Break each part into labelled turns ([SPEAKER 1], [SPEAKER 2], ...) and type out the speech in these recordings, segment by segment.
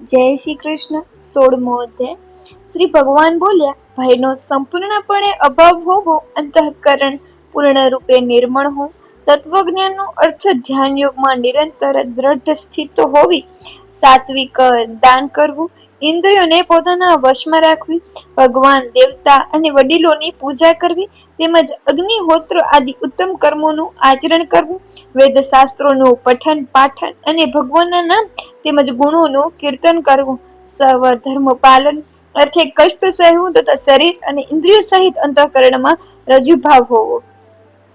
[SPEAKER 1] જય શ્રી કૃષ્ણ. સોળમો અધ્યાય. શ્રી ભગવાન બોલ્યા, ભયનો સંપૂર્ણપણે અભાવ હોવો અંતઃકરણ પૂર્ણ રૂપે નિર્મળ હોવું. તત્વજ્ઞાનનો અર્થ ધ્યાન યોગમાં નિરંતર દ્રઢ સ્થિત હોવી. સાત્વિક દાન કરવું. ઇન્દ્રિયોને પોતાના વશમાં રાખવી. ભગવાન દેવતા અને વડીલોની પૂજા કરવી. તેમજ અગ્નિહોત્ર આદિ ઉત્તમ કર્મોનું આચરણ કરવું. વેદશાસ્ત્રોનું પઠન, પાઠન અને ભગવાનના નામ તેમજ ગુણોનું કીર્તન કરવું. સર્વ ધર્મ પાલન, અર્થે કષ્ટ સહેવું તથા શરીર અને ઇન્દ્રિયો સહિત અંતઃકરણમાં રજૂભાવ હોવો.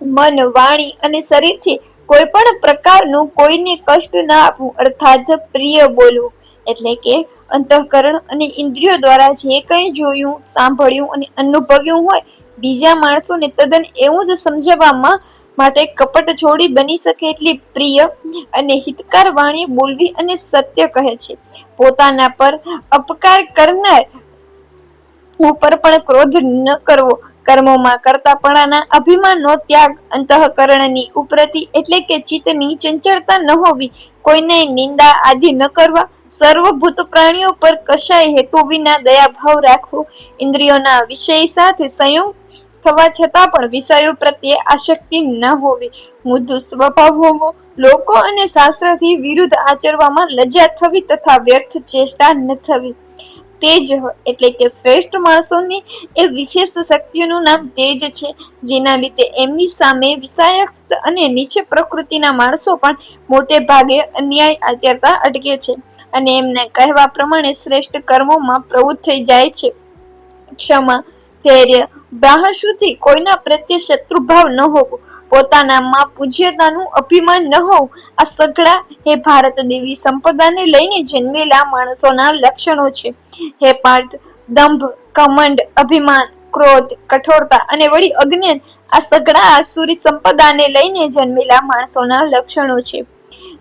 [SPEAKER 1] મન, વાણી અને શરીરથી કોઈ પણ પ્રકારનું કોઈને કષ્ટ ના આપવું, અર્થાત પ્રિય બોલવું. એટલે કે અંતઃકરણ અને ઇન્દ્રિયો દ્વારા જે કંઈ જોયું, સાંભળ્યું અને અનુભવ્યું હોય, બીજા માણસોને તદ્દન એવું જ સમજાવવામાં માટે કપટ છોડી બની શકે એટલી પ્રિય અને હિતકાર વાણી બોલવી અને સત્ય કહે છે. પોતાના પર અપકાર કરનાર ઉપર પણ ક્રોધ ન કરવો કર્મોમાં કરતાપણાના અભિમાનનો ત્યાગ અંતઃકરણની ઉપરથી એટલે કે ચિત્તની ચંચળતા ન હોવી, કોઈને નિંદા આદિ ન કરવા, સર્વભૂત પ્રાણીઓ પર કશાય હેતુ વિના દયાભાવ રાખવો, ઇન્દ્રિયોના વિષય સાથે સંયુક્ત થવા છતાં પણ વિષયો પ્રત્યે આશક્તિ ન હોવી મૃદુ સ્વભાવ હોવો, લોકો અને શાસ્ત્રથી વિરુદ્ધ આચરવામાં લજ્જા થવી તથા વ્યર્થ ચેષ્ટા ન થવી. તેજ એટલે કે શ્રેષ્ઠ માણસોની એ વિશેષ શક્તિઓનું નામ તેજ છે, જેના લીધે એમની સામે વિષાયસ્ત અને નીચે પ્રકૃતિના માણસો પણ મોટે ભાગે અન્યાય આચરતા અટકે છે અને એમને કહેવા પ્રમાણે શ્રેષ્ઠ કર્મોમાં પ્રવૃત્ત થઈ જાય છે. ક્ષમા ધૈર્ય બ્રાહશ્રુતિ કોઈના પ્રત્યે શત્રુભાવ ન હોવો. પોતાનામાં પૂજ્યતાનું અભિમાન ન હોવું. આ સઘળા હે ભારત દેવી સંપદાને લઈને જન્મેલા માણસોના લક્ષણો છે. હે પાર્થ, દંભ, કમંડ, અભિમાન, ક્રોધ, કઠોરતા અને વળી અજ્ઞાન આ સઘળા આસુરી સંપદાને લઈને જન્મેલા માણસોના લક્ષણો છે.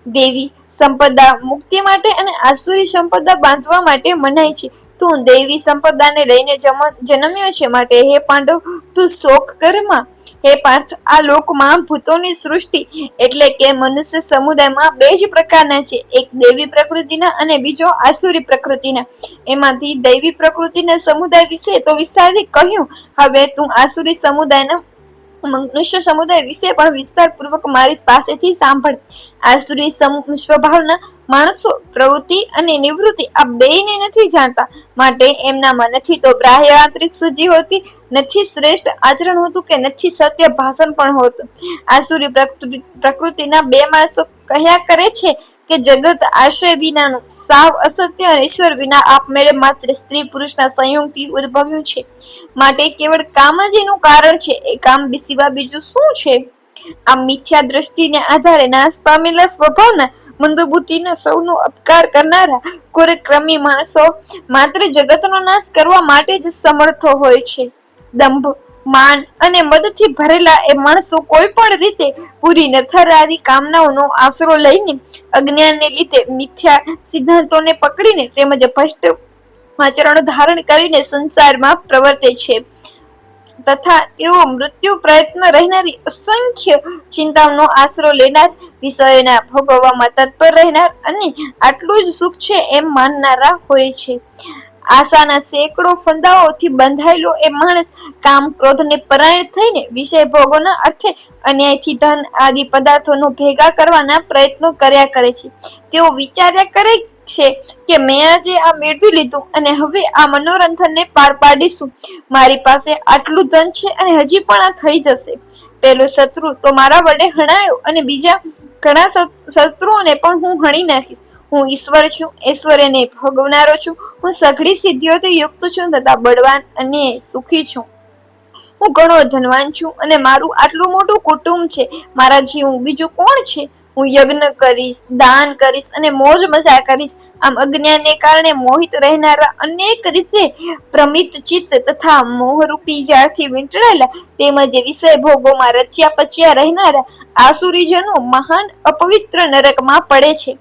[SPEAKER 1] દેવી સંપદા મુક્તિ માટે અને આસુરી સંપદા બાંધવા માટે મનાય છે. તું દેવી સંપદાને લઈને જન્મ્યો છે માટે હે પાંડવ, તું શોક કરમાં હે પાર્થ, આ લોકમાં ભૂતોની સૃષ્ટિ એટલે કે મનુષ્ય સમુદાયમાં બે જ પ્રકારના છે. એક દેવી પ્રકૃતિના અને બીજો આસુરી પ્રકૃતિના. એમાંથી દૈવી પ્રકૃતિના સમુદાય વિશે તો વિસ્તારથી કહ્યું, હવે તું આસુરી સમુદાયના મનુષ્ય સમુદાય વિશે પણ વિસ્તારપૂર્વક મારી પાસેથી સાંભળ. આ સમ- સ્વભાવના માણસો, પ્રવૃત્તિ અને નિવૃત્તિ આ બેયને નથી જાણતા. માટે એમનામાં નથી તો બાહ્ય આંતરિક શુદ્ધિ હોતી, નથી શ્રેષ્ઠ આચરણ હોતું કે નથી સત્ય ભાષણ પણ હોતું. આ પ્રકૃતિ- પ્રકૃતિના બે માણસો કહ્યા કરે છે કે જગત આશ્રય વિનાનું સાવ અસત્ય અને ઈશ્વર વિના આપમેળે માત્ર સ્ત્રી પુરુષના સંયોગથી ઉદ્ભવ્યું છે. માટે કેવળ કામ જ એનું કારણ છે. એ કામ સિવાય બીજું શું છે? આ મિથ્યા દ્રષ્ટિને આધારે નાશ પામેલા સ્વભાવના, મંદબુદ્ધિના સૌનો અપકાર કરનારા કુરક્રમી માણસો માત્ર જગતનો નાશ કરવા માટે જ સમર્થ હોય છે. દંભ માન અને મદથી ભરેલા એ માણસો કોઈ પણ રીતે પૂરી નથરારી કામનાઓનો આશરો લઈને અજ્ઞાનને લીધે મિથ્યા સિદ્ધાંતોને પકડીને તેમજ ભ્રષ્ટ આચરણો ધારણ કરીને સંસારમાં પ્રવર્તે છે. તથા તેઓ મૃત્યુ પ્રયત્ન રહેનારી અસંખ્ય ચિંતાઓનો આશરો લેનાર, વિષયોના ભોગવવામાં તત્પર રહેનાર અને આટલું જ સુખ છે એમ માનનારા હોય છે. આશાના સેંકડો ફંદાઓથી બંધાયેલો એ માણસ કામ ક્રોધને પરાયણ થઈને વિષય ભોગોના અર્થે અન્યાયથી ધન આદિ પદાર્થોનો ભેગા કરવાના પ્રયત્નો કર્યા કરે છે. તેઓ વિચાર્યા કરે છે કે મેં આજે આ મેળવી લીધું અને હવે આ મનોરંજનને પાર પાડીશું. મારી પાસે આટલું ધન છે અને હજી પણ આ થઈ જશે. પેલો શત્રુ તો મારા વડે હણાયો અને બીજા ઘણા શત્રુઓને પણ હું હણી નાખીશ. હું ઈશ્વર છું ઐશ્વર્યને ભોગવનારો છું, હું સઘળી સિદ્ધિઓથી યુક્ત છું, તથા બળવાન અને સુખી છું. હું ઘણો ધનવાન છું અને મારું આટલું મોટું કુટુંબ છે. મારા જીવ બીજું કોણ છે? હું યજ્ઞ કરીશ, દાન કરીશ અને મોજ મજા કરીશ. આમ અજ્ઞાનને કારણે મોહિત રહેનારા અનેક રીતે પ્રમિત ચિત્ત તથા મોહરૂપી જાળથી વીંટળાયેલા તેમજ વિષય ભોગોમાં રચ્યા પચ્યા રહેનારા આસુરીજનો મહાન અપવિત્ર નરકમાં પડે છે.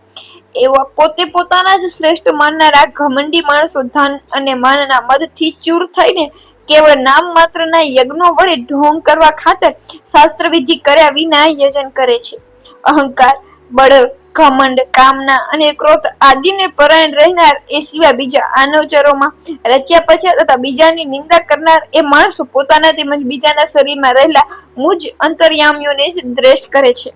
[SPEAKER 1] એવા પોતે પોતાના જ શ્રેષ્ઠ માનનારા ઘમંડી માણસો ધન અને માનના મદથી ચૂર થઈને કેવળ નામ માત્રના યજ્ઞો વડે ઢોંગ કરવા ખાતર શાસ્ત્ર વિધિ કર્યા વિના યજન કરે છે. અહંકાર, બળ, ઘમંડ, કામના અને ક્રોધ આદિને પરાયણ રહેનાર એ સિવાય બીજા આનવચરોમાં રચ્યા પછી તથા બીજાની નિંદા કરનાર એ માણસો પોતાના તેમજ બીજાના શરીરમાં રહેલા મુજ અંતર્યામીઓને જ દ્વેષ કરે છે.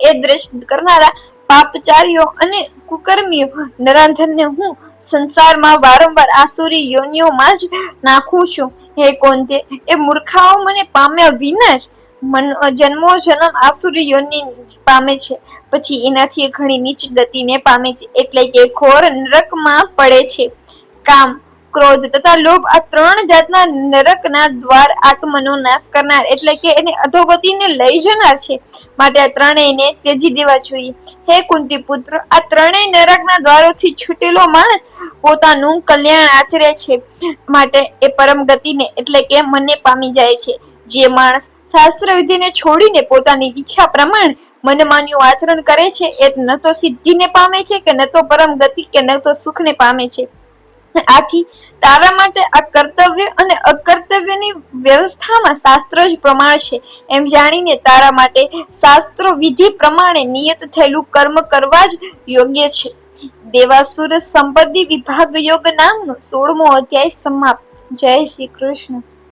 [SPEAKER 1] એ દ્વેષ કરનારા પાપચારીઓ અને કુકર્મીઓ. નરાધનને હું સંસારમાં વારંવાર આસુરી યોનિઓમાં જ નાખું છું. હે કોંતે, એ મૂર્ખાઓ મને પામ્યા વિના જ મન, જન્મો જન્મ આસુરી યોનિ પામે છે. પછી એનાથી ઘણી નીચ ગતિને પામે છે. એટલે કે ઘોર નરકમાં પડે છે. કામ ક્રોધ તથા લોભ આ ત્રણ જાતના નરકના દ્વાર આત્મનો નાશ કરનાર, એટલે કે એને અધોગતિને લઈ જનાર છે. માટે આ ત્રણેયને ત્યજી દેવા જોઈએ. હે કુંતી પુત્ર આ ત્રણેય નરકના દ્વારોથી છૂટેલો માણસ પોતાનું કલ્યાણ આચરે છે. માટે એ પરમ ગતિને, એટલે કે મને પામી જાય છે. જે માણસ શાસ્ત્ર વિધિને છોડીને પોતાની ઈચ્છા પ્રમાણે મનમાન્યું આચરણ કરે છે, એ ન તો સિદ્ધિને પામે છે કે ન તો પરમ ગતિ કે ન તો સુખને પામે છે. આથી તારા માટે આ કર્તવ્ય અને અકર્તવ્યની વ્યવસ્થામાં શાસ્ત્ર જ પ્રમાણ છે. એમ જાણીને તારા માટે શાસ્ત્ર વિધિ પ્રમાણે નિયત થયેલું કર્મ કરવા જ યોગ્ય છે. દેવાસુર સંપત્તિ વિભાગ યોગ નામનો સોળમો અધ્યાય સમાપ્ત. જય શ્રી કૃષ્ણ.